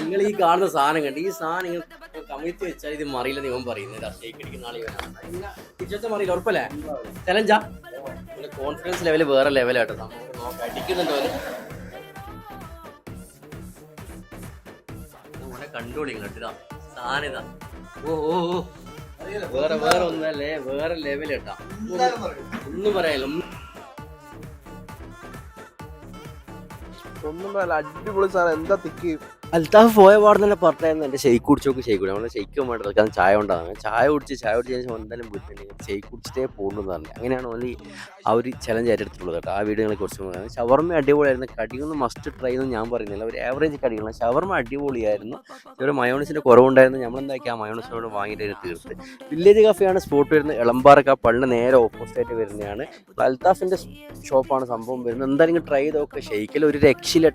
നിങ്ങൾ ഈ കാണുന്ന സാധനം കണ്ട് ഈ സാധനം നിങ്ങൾ കമിഴ്ത്തി വെച്ചാൽ ഇത് മറിയില്ല ഇവൻ പറയുന്നത് ഷേക്ക് അടിക്കുന്ന ആൾ മറിയില്ല ഉറപ്പല്ലേ? ചലഞ്ചാ. കോൺഫിഡൻസ് ലെവൽ വേറെ ലെവലാട്ടോ നമുക്ക് അടിക്കുന്നുണ്ടോ അവന്? കണ്ടോളി കേട്ടാ സാധനം ഓ ഓ ഓ. വേറെ വേറെ ഒന്നല്ലേ? വേറെ ലെവൽ കേട്ടാ ഒന്നും പറയാനില്ല ഒന്നും ഒന്നും അടിപൊളി സാധനം. എന്താ തിക്ക്? അൽത്താഫ് പോയ പാടെ തന്നെ പറഞ്ഞായിരുന്നു എന്റെ ഷെയ്ക്ക് കുടിച്ച് നോക്കി ഷെയ്ക്ക് കുടി നമ്മളെ ഷെയ്ക്ക് വേണ്ട കാരണം ചായ ഉണ്ടാകും ചായ കുടിച്ച് ചായ കുടിച്ച് ശേഷം എന്തായാലും വീട്ടിലുണ്ടെങ്കിൽ ഷെയ്ക്ക് കുടിച്ചിട്ടേ പോകുന്നു എന്ന് പറഞ്ഞു. അങ്ങനെയാണ് ഓൺലി ആ ഒരു ചലഞ്ച് ഏറ്റെടുത്തിട്ടുള്ളത് കേട്ടോ. ആ വീഡിയോകളെ കുറിച്ച് പറയുന്നത് ഷവർമ്മ അടിപൊളിയായിരുന്നു. കടിയൊന്നും മസ്റ്റ് ട്രൈ എന്ന് ഞാൻ പറയുന്നില്ല. ഒരു ആവറേജ് കടികളാണ് ഷവർമ അടിപൊളിയായിരുന്നു. ഒരു മയോണസിന്റെ കുറവുണ്ടായിരുന്നു. നമ്മളെന്താക്കി ആ മയോണസിനോട് വാങ്ങിയിട്ട് തീർത്ത്. വില്ലേജ് കഫയാണ് സ്പോട്ട് വരുന്നത്. എളമ്പാറക്ക പള്ളി നേരെ ഓപ്പോസിറ്റ് ആയിട്ട് വരുന്നതാണ്. അൽത്താഫിന്റെ ഷോപ്പാണ് സംഭവം വരുന്നത്. എന്തായാലും ട്രൈ ചെയ്തൊക്കെ ഷെയ്ക്കിൽ ഒരു രക്ഷയില്ല